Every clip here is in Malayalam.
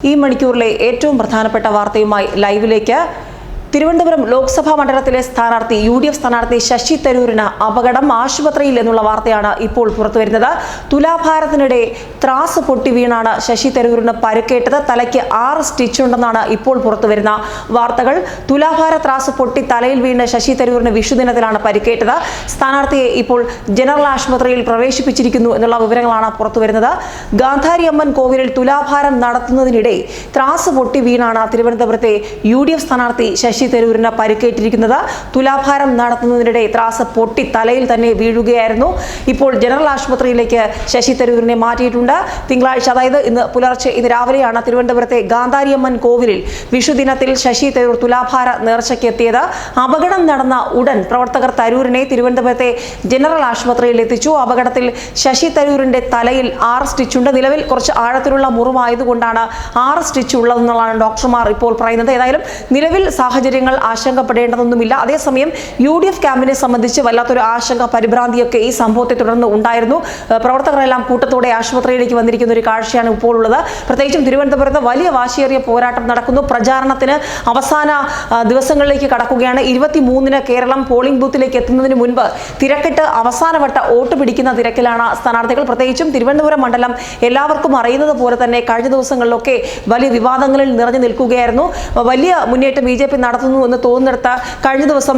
ഈ മണിക്കൂറിലെ ഏറ്റവും പ്രധാനപ്പെട്ട വാർത്തയുമായി ലൈവിലേക്ക് തിരുവനന്തപുരം ലോക്സഭാ മണ്ഡലത്തിലെ സ്ഥാനാർത്ഥി യു ഡി എഫ് സ്ഥാനാർത്ഥി ശശി തരൂരിന് അപകടം ആശുപത്രിയിൽ എന്നുള്ള വാർത്തയാണ് ഇപ്പോൾ പുറത്തുവരുന്നത്. തുലാഭാരത്തിനിടെ ത്രാസ് പൊട്ടി വീണാണ് ശശി തരൂരിന് പരുക്കേറ്റത്. തലയ്ക്ക് ആറ് സ്റ്റിച്ചുണ്ടെന്നാണ് ഇപ്പോൾ പുറത്തുവരുന്ന വാർത്തകൾ. തുലാഭാര ത്രാസ് പൊട്ടി തലയിൽ വീണ് ശശി തരൂരിന് വിഷുദിനത്തിലാണ് പരിക്കേറ്റത്. സ്ഥാനാർത്ഥിയെ ഇപ്പോൾ ജനറൽ ആശുപത്രിയിൽ പ്രവേശിപ്പിച്ചിരിക്കുന്നു എന്നുള്ള വിവരങ്ങളാണ് പുറത്തുവരുന്നത്. ഗാന്ധാരി അമ്മൻ കോവിലിൽ തുലാഭാരം നടത്തുന്നതിനിടെ ത്രാസ് പൊട്ടി വീണാണ് തിരുവനന്തപുരത്തെ യു ഡി എഫ് സ്ഥാനാർത്ഥി ശശി തരൂരിന് പരിക്കേറ്റിരിക്കുന്നത് തുലാഭാരം നടത്തുന്നതിനിടെ ത്രാസ് പൊട്ടി തലയിൽ തന്നെ വീഴുകയായിരുന്നു. ഇപ്പോൾ ജനറൽ ആശുപത്രിയിലേക്ക് ശശി തരൂരിനെ മാറ്റിയിട്ടുണ്ട്. തിങ്കളാഴ്ച അതായത് ഇന്ന് പുലർച്ചെ ഇന്ന് രാവിലെയാണ് തിരുവനന്തപുരത്തെ ഗാന്ധാരിയമ്മൻ കോവിലിൽ വിഷുദിനത്തിൽ ശശി തരൂർ തുലാഭാര നേർച്ചയ്ക്ക് എത്തിയത് അപകടം നടന്ന ഉടൻ പ്രവർത്തകർ തരൂരിനെ തിരുവനന്തപുരത്തെ ജനറൽ ആശുപത്രിയിൽ എത്തിച്ചു. അപകടത്തിൽ ശശി തരൂരിന്റെ തലയിൽ ആറ് സ്റ്റിച്ചുണ്ട് നിലവിൽ കുറച്ച് ആഴത്തിലുള്ള മുറിവായതുകൊണ്ടാണ് ആറ് സ്റ്റിച്ച് ഉള്ളതെന്നുള്ളതാണ് ഡോക്ടർമാർ ഇപ്പോൾ പറയുന്നത്. ഏതായാലും നിലവിൽ സാഹചര്യങ്ങൾ ആശങ്കപ്പെടേണ്ടതൊന്നുമില്ല. അതേസമയം യു ഡി എഫ് ക്യാമ്പിനെ സംബന്ധിച്ച് വല്ലാത്തൊരു ആശങ്ക പരിഭ്രാന്തിയൊക്കെ ഈ സംഭവത്തെ തുടർന്ന് ഉണ്ടായിരുന്നു. പ്രവർത്തകരെല്ലാം കൂട്ടത്തോടെ ആശുപത്രിയിലേക്ക് വന്നിരിക്കുന്ന ഒരു കാഴ്ചയാണ് ഇപ്പോൾ ഉള്ളത്. പ്രത്യേകിച്ചും തിരുവനന്തപുരത്ത് വലിയ വാശിയേറിയ പോരാട്ടം നടക്കുന്നു. പ്രചാരണത്തിന് അവസാന ദിവസങ്ങളിലേക്ക് കടക്കുകയാണ്. ഇരുപത്തി മൂന്നിന് കേരളം പോളിംഗ് ബൂത്തിലേക്ക് എത്തുന്നതിന് മുൻപ് തിരക്കിട്ട് അവസാനവട്ട വോട്ട് പിടിക്കുന്ന തിരക്കിലാണ് സ്ഥാനാർത്ഥികൾ. പ്രത്യേകിച്ചും തിരുവനന്തപുരം മണ്ഡലം എല്ലാവർക്കും അറിയുന്നത് പോലെ തന്നെ കഴിഞ്ഞ ദിവസങ്ങളിലൊക്കെ വലിയ വിവാദങ്ങളിൽ നിറഞ്ഞു നിൽക്കുകയായിരുന്നു. വലിയ മുന്നേറ്റം ബി ജെ പി നടത്തുന്നു എന്ന് തോന്നുന്നിടത്ത് കഴിഞ്ഞ ദിവസം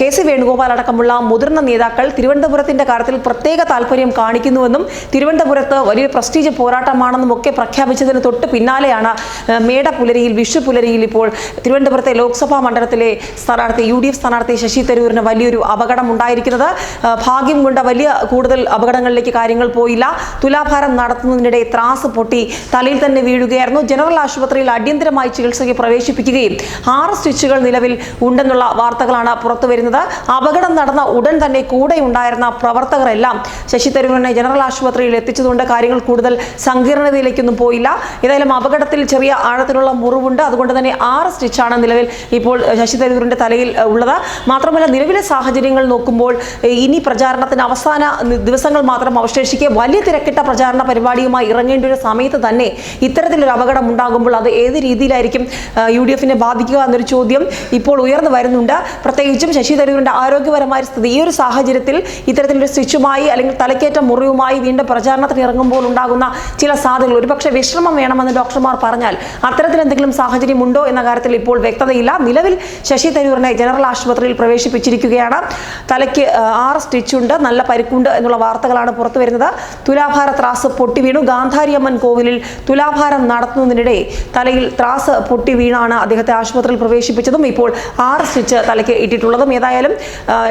കെ- സി വേണുഗോപാൽ അടക്കമുള്ള മുതിർന്ന നേതാക്കൾ തിരുവനന്തപുരത്തിന്റെ കാര്യത്തിൽ പ്രത്യേക താല്പര്യം കാണിക്കുന്നുവെന്നും തിരുവനന്തപുരത്ത് വലിയ പ്രസ്റ്റീജ് പോരാട്ടമാണെന്നും ഒക്കെ പ്രഖ്യാപിച്ചതിന് തൊട്ട് പിന്നാലെയാണ് മേട പുലരിയിൽ വിഷു പുലരിയിൽ ഇപ്പോൾ തിരുവനന്തപുരത്തെ ലോക്സഭാ മണ്ഡലത്തിലെ സ്ഥാനാർത്ഥി യു ഡി എഫ് സ്ഥാനാർത്ഥി ശശി തരൂരിന് വലിയൊരു അപകടം ഉണ്ടായിരിക്കുന്നത്. ഭാഗ്യം കൊണ്ട് വലിയ കൂടുതൽ അപകടങ്ങളിലേക്ക് കാര്യങ്ങൾ പോയില്ല. തുലാഭാരം നടത്തുന്നതിനിടെ ത്രാസ് പൊട്ടി തലയിൽ തന്നെ വീഴുകയായിരുന്നു. ജനറൽ ആശുപത്രിയിൽ അടിയന്തരമായി ചികിത്സയ്ക്ക് പ്രവേശിപ്പിക്കുകയും ആറ് സ്റ്റിച്ചുകൾ നിലവിൽ ഉണ്ടെന്നുള്ള വാർത്തകളാണ് പുറത്തു വരുന്നത്. അപകടം നടന്ന ഉടൻ തന്നെ കൂടെ ഉണ്ടായിരുന്ന പ്രവർത്തകരെല്ലാം ശശി തരൂരിനെ ജനറൽ ആശുപത്രിയിൽ എത്തിച്ചതുകൊണ്ട് കാര്യങ്ങൾ കൂടുതൽ സങ്കീർണതയിലേക്കൊന്നും പോയില്ല. ഏതായാലും അപകടത്തിൽ ചെറിയ ആഴത്തിലുള്ള മുറിവുണ്ട്. അതുകൊണ്ട് തന്നെ ആറ് സ്റ്റിച്ചാണ് നിലവിൽ ഇപ്പോൾ ശശി തരൂരിന്റെ തലയിൽ ഉള്ളത്. മാത്രമല്ല നിലവിലെ സാഹചര്യങ്ങൾ നോക്കുമ്പോൾ ഇനി പ്രചാരണത്തിന് അവസാന ദിവസങ്ങൾ മാത്രം അവശേഷിക്കെ വലിയ തിരക്കിട്ട പ്രചാരണ പരിപാടിയുമായി ഇറങ്ങേണ്ട ഒരു സമയത്ത് തന്നെ ഇത്തരത്തിലൊരു അപകടം ഉണ്ടാകുമ്പോൾ അത് ഏത് രീതിയിലായിരിക്കും യു ഡി എഫിനെ ബാധിക്കുക എന്നൊരു ചോദ്യം ഇപ്പോൾ ഉയർന്നു വരുന്നുണ്ട്. പ്രത്യേകിച്ചും ശശി തരൂരിന്റെ ആരോഗ്യപരമായ സ്ഥിതി ഈ ഒരു സാഹചര്യത്തിൽ ഇത്തരത്തിലൊരു സ്വിച്ചുമായി അല്ലെങ്കിൽ തലക്കേറ്റ മുറിവുമായി വീണ്ടും പ്രചാരണത്തിന് ഇറങ്ങുമ്പോൾ ഉണ്ടാകുന്ന ചില സാധ്യതകൾ. ഒരുപക്ഷെ വിശ്രമം വേണമെന്ന് ഡോക്ടർമാർ പറഞ്ഞാൽ അത്തരത്തിൽ എന്തെങ്കിലും സാഹചര്യം ഉണ്ടോ എന്ന കാര്യത്തിൽ ഇപ്പോൾ വ്യക്തതയില്ല. നിലവിൽ ശശി തരൂരിനെ ജനറൽ ആശുപത്രിയിൽ പ്രവേശിപ്പിച്ചിരിക്കുകയാണ്. തലയ്ക്ക് ആറ് സ്റ്റിച്ചുണ്ട് നല്ല പരിക്കുണ്ട് എന്നുള്ള വാർത്തകളാണ് പുറത്തു വരുന്നത്. തുലാഭാര ത്രാസ് പൊട്ടി വീണു. ഗാന്ധാരിയമ്മൻ കോവിലിൽ തുലാഭാരം നടത്തുന്നതിനിടെ തലയിൽ ത്രാസ് പൊട്ടി വീണാണ് അദ്ദേഹത്തെ ആശുപത്രിയിൽ പ്രവേശിപ്പിച്ചതും. ഇപ്പോൾ ആറ് സ്റ്റിച്ച് തലയ്ക്ക് ഇട്ടിട്ടുള്ളതും ഏതായാലും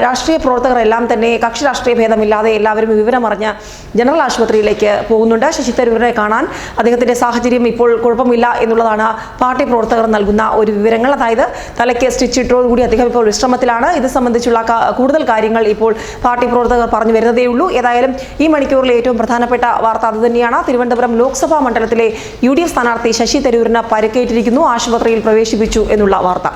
രാഷ്ട്രീയ രാഷ്ട്രീയ പ്രവർത്തകരെല്ലാം തന്നെ കക്ഷി രാഷ്ട്രീയ ഭേദമില്ലാതെ എല്ലാവരും വിവരമറിഞ്ഞ് ജനറൽ ആശുപത്രിയിലേക്ക് പോകുന്നുണ്ട്. ശശി തരൂരിനെ കാണാൻ അദ്ദേഹത്തിന്റെ സാഹചര്യം ഇപ്പോൾ കുഴപ്പമില്ല എന്നുള്ളതാണ് പാർട്ടി പ്രവർത്തകർ നൽകുന്ന ഒരു വിവരങ്ങൾ. അതായത് തലയ്ക്ക് സ്റ്റിച്ച് ഇട്ടോടുകൂടി അദ്ദേഹം ഇപ്പോൾ വിശ്രമത്തിലാണ്. ഇത് സംബന്ധിച്ചുള്ള കൂടുതൽ കാര്യങ്ങൾ ഇപ്പോൾ പാർട്ടി പ്രവർത്തകർ പറഞ്ഞു വരുന്നതേ ഉള്ളൂ. ഏതായാലും ഈ മണിക്കൂറിലെ ഏറ്റവും പ്രധാനപ്പെട്ട വാർത്ത അതുതന്നെയാണ് തിരുവനന്തപുരം ലോക്സഭാ മണ്ഡലത്തിലെ യു ഡി എഫ് സ്ഥാനാർത്ഥി ശശി തരൂരിന് പരിക്കേറ്റിരിക്കുന്നു. ആശുപത്രിയിൽ പ്രവേശിപ്പിച്ചു എന്നുള്ള വാർത്ത.